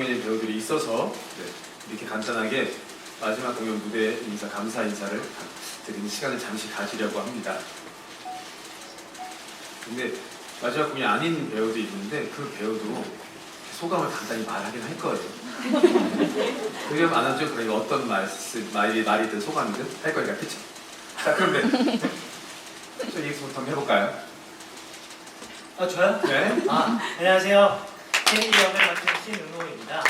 공연인 배우들이 있어서 네, 이렇게 간단하게 마지막 공연 무대 인사 감사 인사를 드리는 시간을 잠시 가지려고 합니다. 근데 마지막 공연이 아닌 배우도 있는데 그 배우도 소감을 간단히 말하긴 할 거예요. 그게 안 하죠? 그러니까 어떤 말씀, 말이, 말이든 소감이든 할 거니까, 그쵸? 자, 그런데 저 얘기부터 한번 해볼까요? 아 저요? 네. 아 안녕하세요. 케이 역을 맡은 신은호입니다.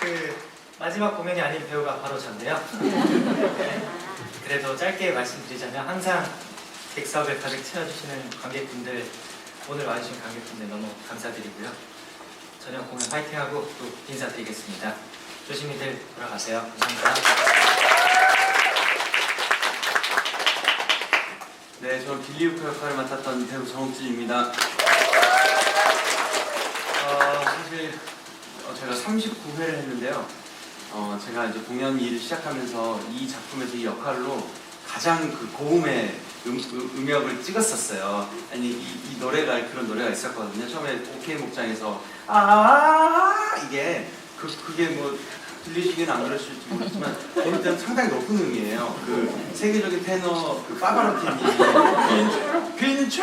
그 마지막 공연이 아닌 배우가 바로 저인데요. 네. 그래도 짧게 말씀드리자면 항상 객석을 가득 채워주시는 관객분들 오늘 와주신 관객분들 너무 감사드리고요. 저녁 공연 파이팅하고 또 인사드리겠습니다. 조심히들 돌아가세요. 감사합니다. 네, 저 빌리우크 역할을 맡았던 배우 정욱진입니다. 어, 사실 어, 제가 39회를 했는데요. 어, 제가 이제 공연 일을 시작하면서 이 작품에서 이 역할로 가장 그 고음의 음, 역을 찍었었어요. 아니 이, 이 노래가 그런 노래가 있었거든요. 처음에 오케이 목장에서 아 이게 그 그게 뭐 들리시기는 안 그러실지 모르지만 때는 상당히 높은 음이에요. 그 세계적인 테너 그 파바로티니 빈처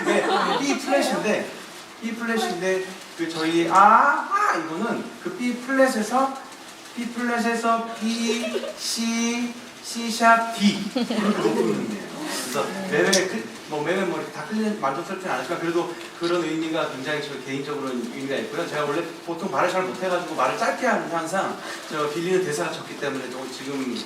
이게 B 플랫인데 B 플랫인데 그 저희 아, 아 이거는 그 B 플랫에서 B 플랫에서 B C C 샵 D 그런 높은 음이에요. 그래서 매매 그, 뭐 매매 뭐다 끌리는 만족스럽진 않지만 그래도 그런 의미가 굉장히 저 개인적으로는 의미가 있고요. 제가 원래 보통 말을 잘 못해가지고 말을 짧게 하는데 항상 저 빌리는 대사가 적기 때문에 좀 지금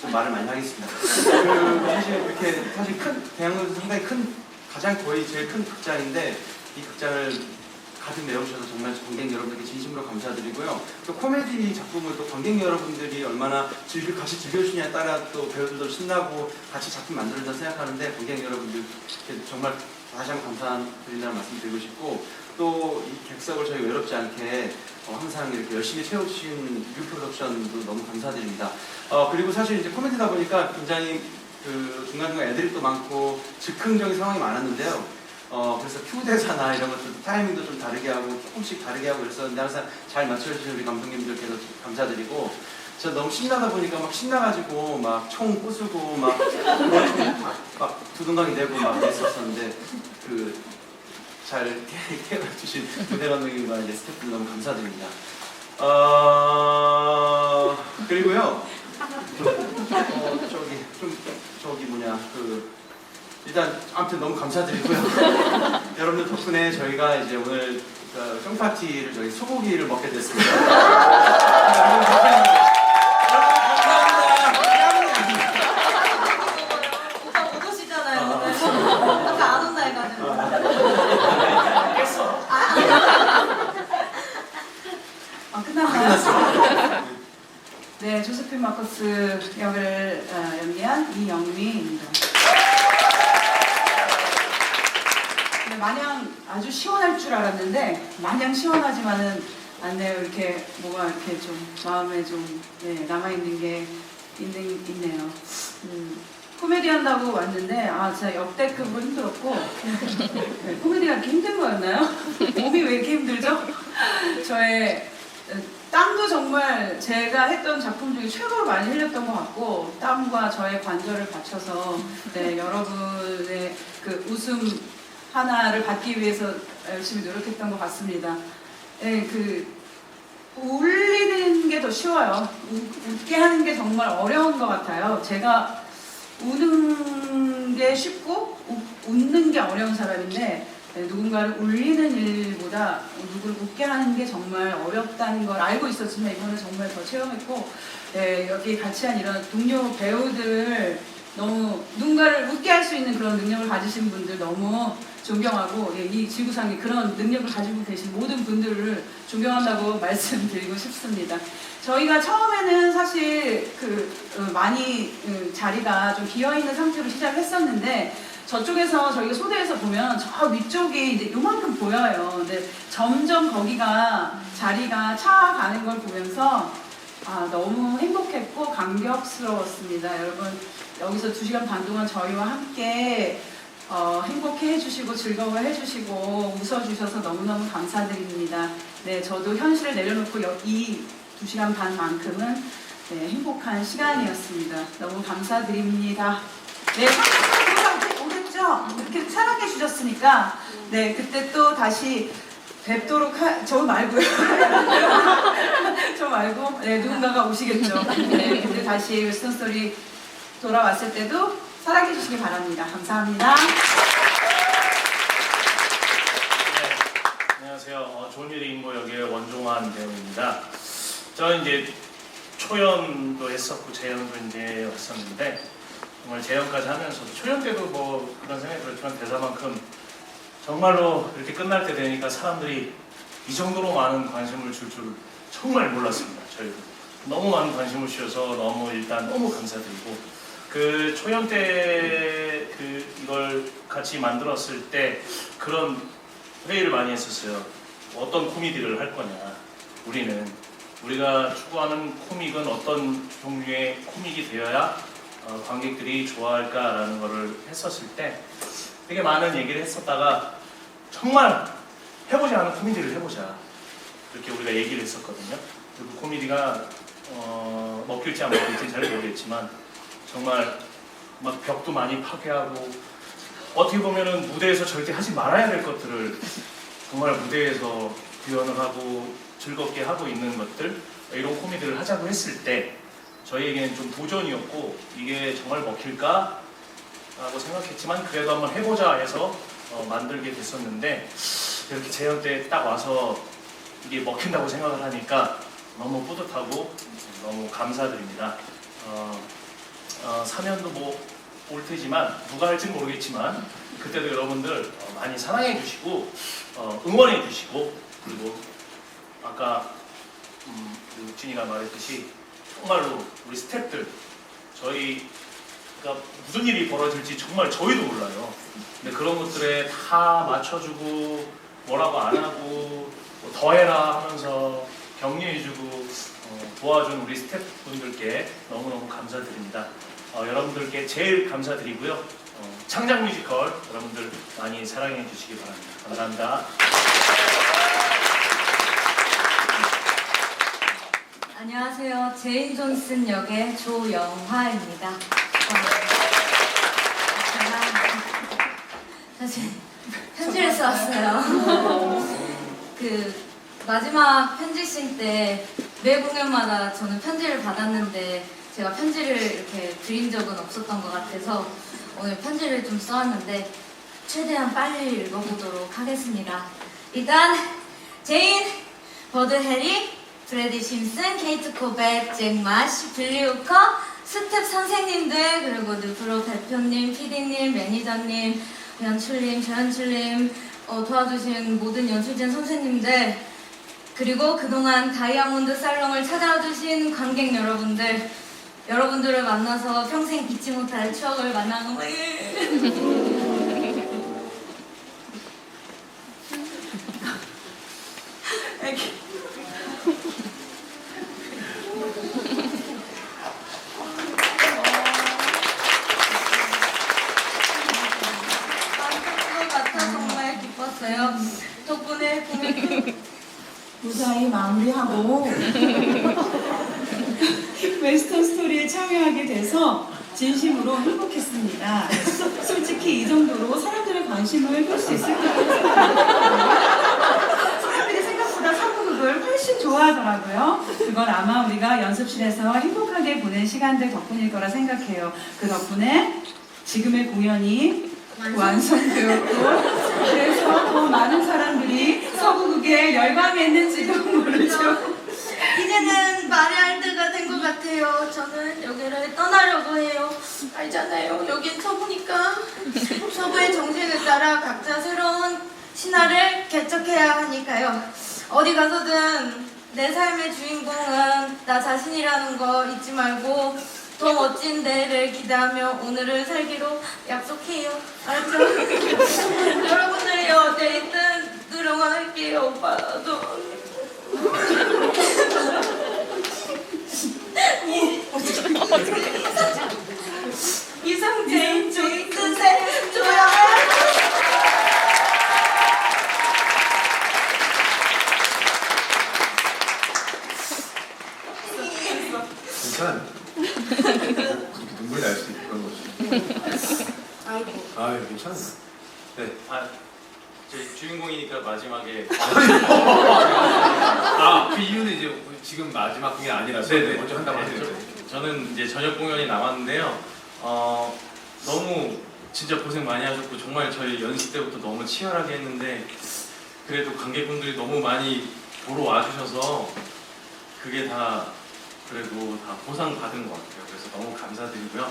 좀 말을 많이 하겠습니다. 그 사실 이렇게 사실 큰 대학로에서 상당히 큰 가장 거의 제일 큰 극장인데 이 극장을 가득 메워주셔서 정말 관객 여러분들께 진심으로 감사드리고요. 또 코미디 작품을 또 관객 여러분들이 얼마나 즐겨 같이 즐겨주시냐에 따라 또 배우들도 신나고 같이 작품 만들어진다 생각하는데 관객 여러분들 정말 다시 한번 감사드린다는 말씀 드리고 싶고 또 이 객석을 저희 외롭지 않게 어, 항상 이렇게 열심히 채워주신 뉴 프로덕션도 너무 감사드립니다. 어, 그리고 사실 이제 코미디다 보니까 굉장히 그 중간중간 애드립도 많고 즉흥적인 상황이 많았는데요. 어, 그래서 큐 대사나 이런 것도 타이밍도 좀 다르게 하고 조금씩 다르게 하고 그랬었는데 항상 잘 맞춰주신 우리 감독님들께도 감사드리고 저 너무 신나다 보니까 막 신나가지고 막 총 부수고 막, 막, 막 두둥강이 되고 막 그랬었었는데 그잘 케어해주신 부대 감독님과 이제 스태프들 너무 감사드립니다. 어, 그리고요 어, 저기 좀 저기 뭐냐 그 일단 아무튼 너무 감사드리고요. 여러분들 덕분에 저희가 이제 오늘 그 쫑파티를 저희 소고기를 먹게 됐습니다. 여러분 덕분에 여러분 감사합니다. 오빠 못 오시잖아요 오늘 아까 안 온다 해가지고 깼어. 아, 끝났나요? 끝났어요. 네, 조세핀 마커스 역을 어, 연기한 이영미입니다. 마냥 아주 시원할 줄 알았는데 마냥 시원하지만은 않네요. 이렇게 뭐가 이렇게 좀 마음에 좀 네, 남아있는 게 있는, 있네요. 음, 코미디 한다고 왔는데 아 진짜 역대급으로 힘들었고 네, 코미디가 이렇게 힘든 거였나요? 몸이 왜 이렇게 힘들죠? 저의 어, 땀도 정말 제가 했던 작품 중에 최고로 많이 흘렸던 것 같고 땀과 저의 관절을 바쳐서 네, 여러분의 그 웃음 하나를 받기 위해서 열심히 노력했던 것 같습니다. 네, 그 울리는 게 더 쉬워요. 웃- 웃게 하는 게 정말 어려운 것 같아요. 제가 우는 게 쉽고 웃- 웃는 게 어려운 사람인데 네, 누군가를 울리는 일보다 누구를 웃게 하는 게 정말 어렵다는 걸 알고 있었지만 이번에 정말 더 체험했고 네, 여기 같이 한 이런 동료 배우들 너무 누군가를 웃게 할 수 있는 그런 능력을 가지신 분들 너무 존경하고 예, 이 지구상에 그런 능력을 가지고 계신 모든 분들을 존경한다고 말씀드리고 싶습니다. 저희가 처음에는 사실 그 어, 많이 어, 자리가 좀 비어 있는 상태로 시작을 했었는데 저쪽에서 저희가 소대에서 보면 저 위쪽이 이제 요만큼 보여요. 근데 점점 거기가 자리가 차가는 걸 보면서 아, 너무 행복했고 감격스러웠습니다. 여러분 여기서 두 시간 반 동안 저희와 함께 어, 행복해 해주시고 즐거워해 주시고 웃어주셔서 너무너무 감사드립니다. 네, 저도 현실을 내려놓고 이 두 시간 반만큼은 네, 행복한 시간이었습니다. 너무 감사드립니다. 네, 30분 오겠죠? 이렇게 사랑해 주셨으니까 네, 그때 또 다시 뵙도록 하, 저 말고요. 저 말고 네, 누군가가 오시겠죠. 네, 그때 다시 웨스턴 스토리 돌아왔을 때도 사랑해 주시기 바랍니다. 감사합니다. 네, 안녕하세요. 어, 조미리 인고 역의 원종환 배우입니다. 저는 이제 초연도 했었고 재연도 이제 했었는데 정말 재연까지 하면서도 초연 때도 뭐 그런 생각이 들었지만 대사만큼 정말로 이렇게 끝날 때 되니까 사람들이 이 정도로 많은 관심을 줄 줄 정말 몰랐습니다. 저희도 너무 많은 관심을 주셔서 너무 일단 너무 감사드리고 그 초연 때 그 이걸 같이 만들었을 때 그런 회의를 많이 했었어요. 어떤 코미디를 할 거냐. 우리는 우리가 추구하는 코믹은 어떤 종류의 코믹이 되어야 어, 관객들이 좋아할까라는 거를 했었을 때 되게 많은 얘기를 했었다가 정말 해보지 않은 코미디를 해보자 이렇게 우리가 얘기를 했었거든요. 그 코미디가 어, 먹힐지 안 먹힐지 잘 모르겠지만 정말 막 벽도 많이 파괴하고 어떻게 보면은 무대에서 절대 하지 말아야 될 것들을 정말 무대에서 구현을 하고 즐겁게 하고 있는 것들 이런 코미디를 하자고 했을 때 저희에게는 좀 도전이었고 이게 정말 먹힐까? 라고 생각했지만 그래도 한번 해보자 해서 어, 만들게 됐었는데 이렇게 재연 때딱 와서 이게 먹힌다고 생각을 하니까 너무 뿌듯하고 너무 감사드립니다. 어, 어, 사면도 뭐 올 테지만 누가 할지는 모르겠지만 그때도 여러분들 어, 많이 사랑해 주시고 어, 응원해 주시고 그리고 아까 음, 우리 욱진이가 말했듯이 정말로 우리 스태프들 저희 가 무슨 일이 벌어질지 정말 저희도 몰라요. 근데 그런 것들에 다 맞춰주고 뭐라고 안 하고 뭐 더해라 하면서 격려해주고 어, 도와준 우리 스태프분들께 너무너무 감사드립니다. 어, 여러분들께 제일 감사드리고요. 어, 창작 뮤지컬 여러분들 많이 사랑해 주시기 바랍니다. 감사합니다. 안녕하세요. 제인 존슨 역의 조영화입니다. 어, 제가 사실 편지를 써왔어요. 그 마지막 편지신 때매 공연마다 저는 편지를 받았는데 제가 편지를 이렇게 드린 적은 없었던 것 같아서 오늘 편지를 좀 써왔는데 최대한 빨리 읽어보도록 하겠습니다. 일단 제인, 버드 해리, 브래디 심슨, 케이트 코벳, 잭 마시, 빌리 우커, 스텝 선생님들, 그리고 누프로 대표님, PD님, 매니저님, 연출님, 조연출님, 어, 도와주신 모든 연출진 선생님들, 그리고 그동안 다이아몬드 살롱을 찾아와 주신 관객 여러분들, 여러분들을 만나서 평생 잊지 못할 추억을 만나는 거예요. 것 같아 정말 기뻤어요. 덕분에 공연 마무리하고 웨스턴 스토리에 참여하게 돼서 진심으로 행복했습니다. 솔직히 이 정도로 사람들의 관심을 끌 수 있을 것 같아요. 사람들이 생각보다 사부극을 훨씬 좋아하더라고요. 그건 아마 우리가 연습실에서 행복하게 보낸 시간들 덕분일 거라 생각해요. 그 덕분에 지금의 공연이 완성되었고 그래서 더 많은 사람들이 서부극에 열광했는지도 모르죠. 이제는 말해야 할 때가 된 것 같아요. 저는 여기를 떠나려고 해요. 알잖아요. 여긴 서부니까 서부의 정신을 따라 각자 새로운 신화를 개척해야 하니까요. 어디 가서든 내 삶의 주인공은 나 자신이라는 거 잊지 말고 더 멋진 내일을 기대하며 오늘을 살기로 약속해요. 알았죠? 여러분들이 어디 있든 늘 응원할게요. 오빠도. 이상재인 조이 끝에 조야 주인공이니까 마지막에 아, 그 이유는 이제 지금 마지막 공이 아니라서 네네. 먼저 한다고 네, 하세요. 저는 이제 저녁 공연이 남았는데요. 어, 너무 진짜 고생 많이 하셨고 정말 저희 연습 때부터 너무 치열하게 했는데 그래도 관객분들이 너무 많이 보러 와주셔서 그게 다 그래도 다 보상 받은 것 같아요. 그래서 너무 감사드리고요.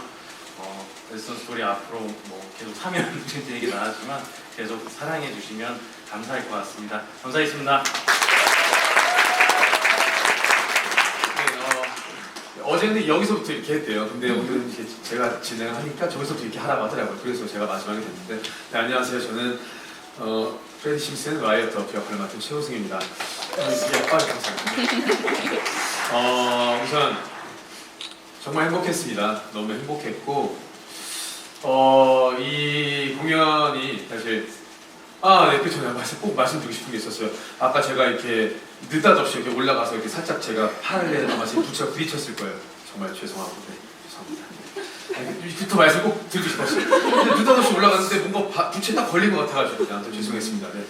어, 레슨 스토리 앞으로 뭐 계속 사면 얘기 나왔지만 계속 사랑해 주시면 감사할 것 같습니다. 감사했습니다. 네, 어, 어제는 여기서부터 이렇게 했대요. 근데 오늘은 이렇게 제가 진행을 하니까 저기서부터 이렇게 하라고 하더라고요. 그래서 제가 마지막에 됐는데 네, 안녕하세요. 저는 어, 프레디 심슨 와이어 더프 역할을 맡은 최호승입니다. 어, 이게 아, 감사합니다. 어, 우선 정말 행복했습니다. 너무 행복했고 어, 이 공연이 사실 아, 네, 그 말씀, 꼭 말씀드리고 싶은 게 있었어요. 아까 제가 이렇게 느닷없이 이렇게 올라가서 이렇게 살짝 제가 팔에 남아서 부채가 부딪혔을 거예요. 정말 죄송하고, 네, 죄송합니다. 그 말씀 꼭 드리고 싶었어요. 느닷없이 올라갔는데 뭔가 바- 부채 딱 걸린 것 같아가지고, 네, 아무튼 죄송했습니다. 네.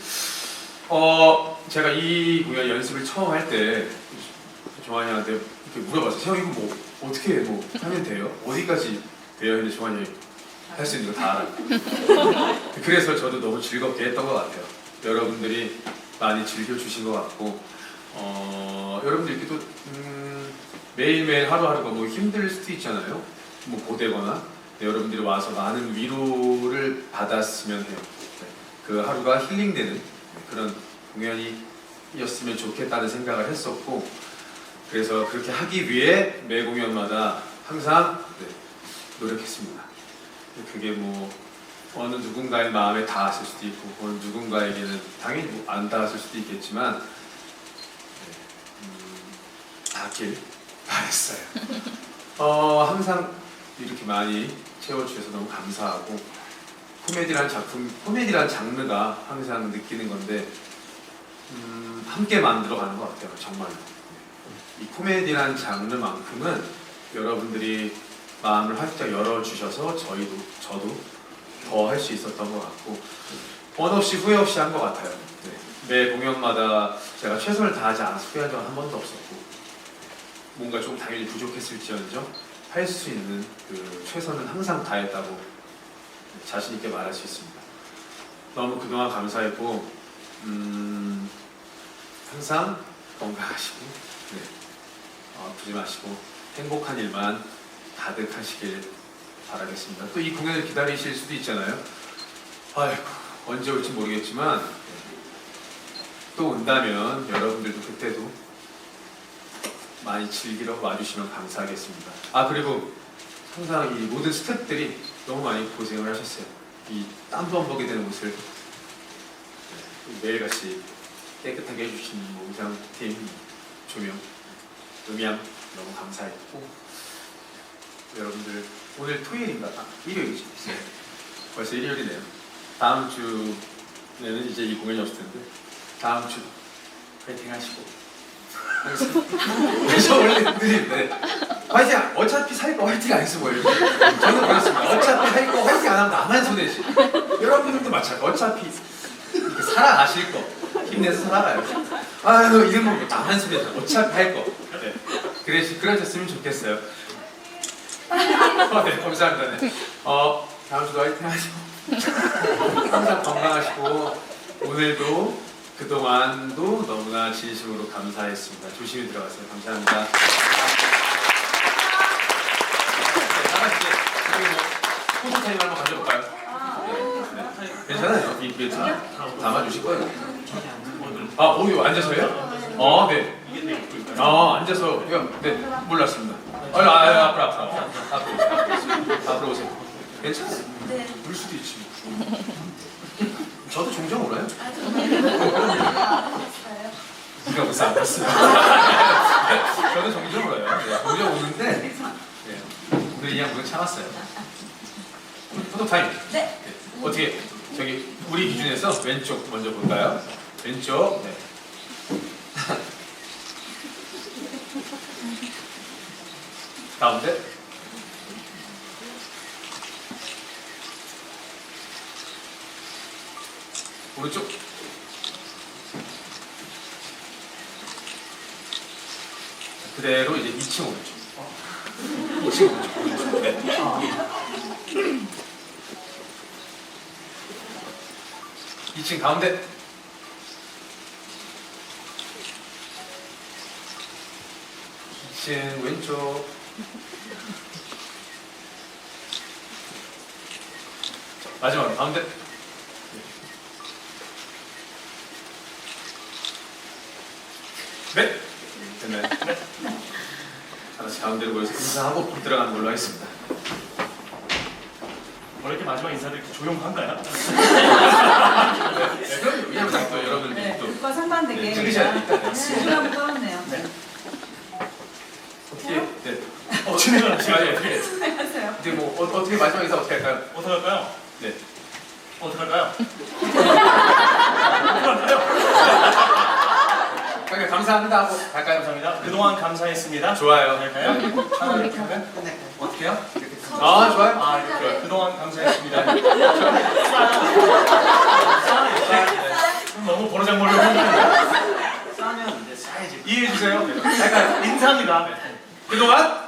어, 제가 이 공연 연습을 처음 할 때, 종환이한테 이렇게 물어봤어요. 형, 이거 뭐, 어떻게 뭐 하면 돼요? 어디까지 돼요? 근데 종환이 할 수 있는 거 다 알아요. 그래서 저도 너무 즐겁게 했던 것 같아요. 여러분들이 많이 즐겨주신 것 같고, 어, 여러분들 이렇게 또, 음, 매일매일 하루하루가 뭐 힘들 수도 있잖아요. 뭐 고되거나. 네, 여러분들이 와서 많은 위로를 받았으면 해요. 네, 그 하루가 힐링되는 그런 공연이었으면 좋겠다는 생각을 했었고, 그래서 그렇게 하기 위해 매 공연마다 항상 네, 노력했습니다. 그게 뭐 어느 누군가의 마음에 닿았을 수도 있고 어느 누군가에게는 당연히 뭐안 닿았을 수도 있겠지만 닿길 바랬어요. 어, 항상 이렇게 많이 채워주셔서 너무 감사하고 코미디란 작품, 코미디란 장르가 항상 느끼는 건데 음, 함께 만들어가는 것 같아요. 정말로. 이 코미디란 장르만큼은 여러분들이 마음을 활짝 열어주셔서 저희도 저도 더 할 수 있었던 것 같고 원 없이 후회 없이 한 것 같아요. 네. 매 공연마다 제가 최선을 다하지 않아서 후회한 적은 한 번도 없었고 뭔가 좀 당연히 부족했을지언정 할 수 있는 그 최선은 항상 다했다고 자신 있게 말할 수 있습니다. 너무 그동안 감사했고 음, 항상 건강하시고 네. 어, 아프지 마시고 행복한 일만 가득하시길 바라겠습니다. 또 이 공연을 기다리실 수도 있잖아요. 아이고 언제 올지 모르겠지만 또 온다면 여러분들도 그때도 많이 즐기러 와주시면 감사하겠습니다. 아 그리고 항상 이 모든 스태프들이 너무 많이 고생을 하셨어요. 이 땀도 안 보게 되는 옷을 네, 매일같이 깨끗하게 해주신 뭐 의상 팀, 조명, 음향 너무 감사했고 여러분들 오늘 토요일인가? 아, 일요일이지. 네. 벌써 일요일이네요. 다음 주에는 이제 이 공연이 없을 텐데 다음 주 파이팅 하시고 저 원래 느린데 안- 어차피 살 거 화이팅 안 했으면 뭐예요? 저는 그렇습니다. 어차피 할 거 화이팅 안 하면 나만 손해지. 여러분들도 마찬가지. 어차피 살아가실 거 힘내서 살아가요. 아유 이런 거 나만 손해지. 어차피 할 거. 네. 그래 그러셨으면 좋겠어요. 어, 네, 감사합니다. 네. 어, 다음 주도 화이팅 하시고 항상 건강하시고 오늘도 그동안도 너무나 진심으로 감사했습니다. 조심히 들어가세요. 감사합니다. 뭐 포토 타임 한번 가져볼까요? 네. 네. 괜찮아요. 이게 다 담아주실 거예요. 아, 오, 이거 앉아서요? 어, 네. 아, 앉아서, 요 네, 몰랐습니다. 아, 아, 아, 앞으로, 앞으로, 앞으로, 앞으로 오세요. 앞으로 오세요. 앞으로 오세요. 괜찮아요. 네. 울 수도 있지. 뭐. 저도 종종 울어요. 누가 무슨 안 봤어요? 저도 종종 울어요. 네, 종종 우는데, 네, 오늘 그냥 오늘 참았어요. 포토 타임. 네. 네. 어떻게, 저기, 우리 기준에서 왼쪽 먼저 볼까요? 왼쪽. 네. 가운데. 오른쪽. 그대로 이제 2층 오른쪽. 2층 오른쪽. 네. 2층 가운데. 2층 왼쪽 마지막 가운데 네. 됐나요? 네. 하나씩 가운데로 모여서 인사하고 들어가는 걸로 하겠습니다. 뭐 이렇게 마지막 인사들 이렇게 조용한가요? 네, 그럼요. 왜냐면 또 여러분들 네, 또 국가 상반되게 네, 즐기셔야 되니까. 소중함을 떠났네요. 네. 어떻게 네. 어, 진행을 아, 하시죠. 안녕하세요. 이제 뭐 어, 어떻게 마지막 인사 어떻게 할까요? 어떻게 할까요? 네. 어떻게 할까요? 어떻게 할까요? 그러니까 감사합니다 하고 갈까요? 감사합니다. 그동안 감사했습니다. 좋아요. 할까요? 하나, 둘, 셋. 어떻게 해요? 아 좋아요. 아, 이렇게 그동안 감사했습니다. 너무 버르장 머리 싸면 이제 싸야지. 이해해 주세요. 갈까요? 인사합니다. 그동안.